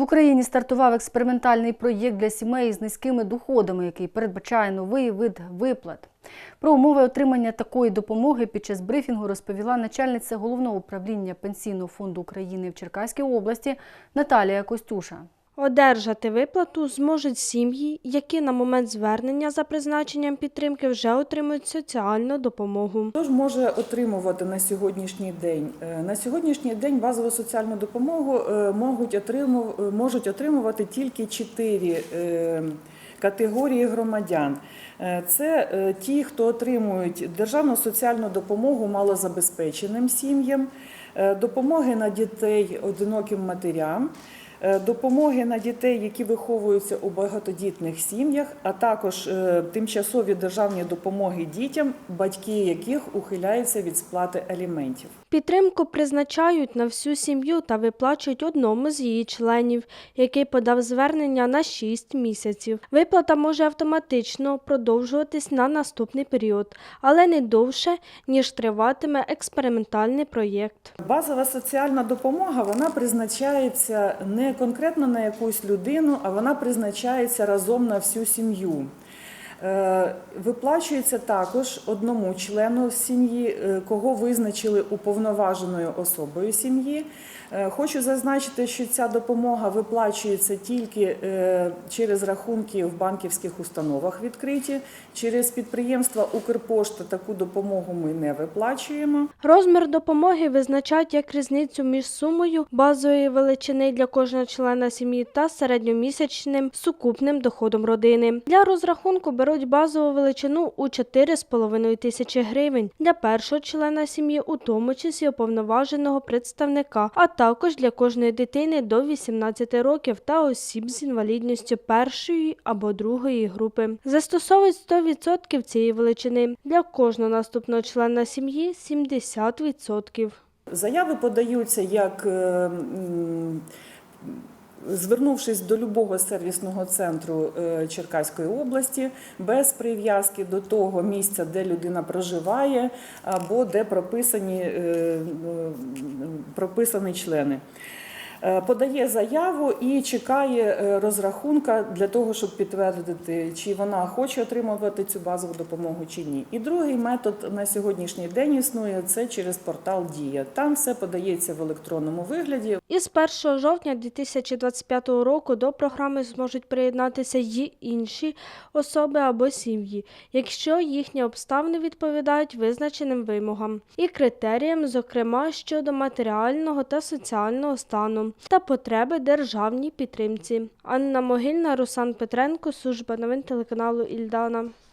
В Україні стартував експериментальний проєкт для сімей з низькими доходами, який передбачає новий вид виплат. Про умови отримання такої допомоги під час брифінгу розповіла начальниця головного управління Пенсійного фонду України в Черкаській області Наталія Костюша. Одержати виплату зможуть сім'ї, які на момент звернення за призначенням підтримки вже отримують соціальну допомогу. Хто ж може отримувати на сьогоднішній день? Е, На сьогоднішній день базову соціальну допомогу е, можуть отримувати, тільки чотири е, категорії громадян. Е, Це е, ті, хто отримують державну соціальну допомогу малозабезпеченим сім'ям, е, допомоги на дітей одиноким матерям. Е, Допомоги на дітей, які виховуються у багатодітних сім'ях, а також е, тимчасові державні допомоги дітям, батьки яких ухиляються від сплати аліментів. Підтримку призначають на всю сім'ю та виплачують одному з її членів, який подав звернення на 6 місяців. Виплата може автоматично продовжуватись на наступний період, але не довше, ніж триватиме експериментальний проєкт. Базова соціальна допомога вона призначається не конкретно на якусь людину, а вона призначається разом на всю сім'ю. Е, Виплачується також одному члену сім'ї, е, кого визначили уповноваженою особою сім'ї. Е, Хочу зазначити, що ця допомога виплачується тільки через рахунки в банківських установах відкриті. Через підприємства Укрпошта таку допомогу ми не виплачуємо. Розмір допомоги визначають як різницю між сумою базової величини для кожного члена сім'ї та середньомісячним сукупним доходом родини. Для розрахунку беруть базову величину у 4,5 тисячі гривень для першого члена сім'ї, у тому числі уповноваженого представника, а також для кожної дитини до 18 років та осіб з інвалідністю першої або другої групи. Застосовують 100% цієї величини для кожного наступного члена сім'ї 70%. Заяви подаються як е, м, звернувшись до любого сервісного центру е, Черкаської області без прив'язки до того місця, де людина проживає, або де прописані, е, прописані члени. Е, Подає заяву і чекає е, розрахунка для того, щоб підтвердити, чи вона хоче отримувати цю базову допомогу чи ні. І другий метод на сьогоднішній день існує це через портал Дія. Там все подається в електронному вигляді. Із 1 жовтня 2025 року до програми зможуть приєднатися й інші особи або сім'ї, якщо їхні обставини відповідають визначеним вимогам і критеріям, зокрема щодо матеріального та соціального стану та потреби державній підтримці. Анна Могильна, Руслан Петренко, служба новин телеканалу Ільдана.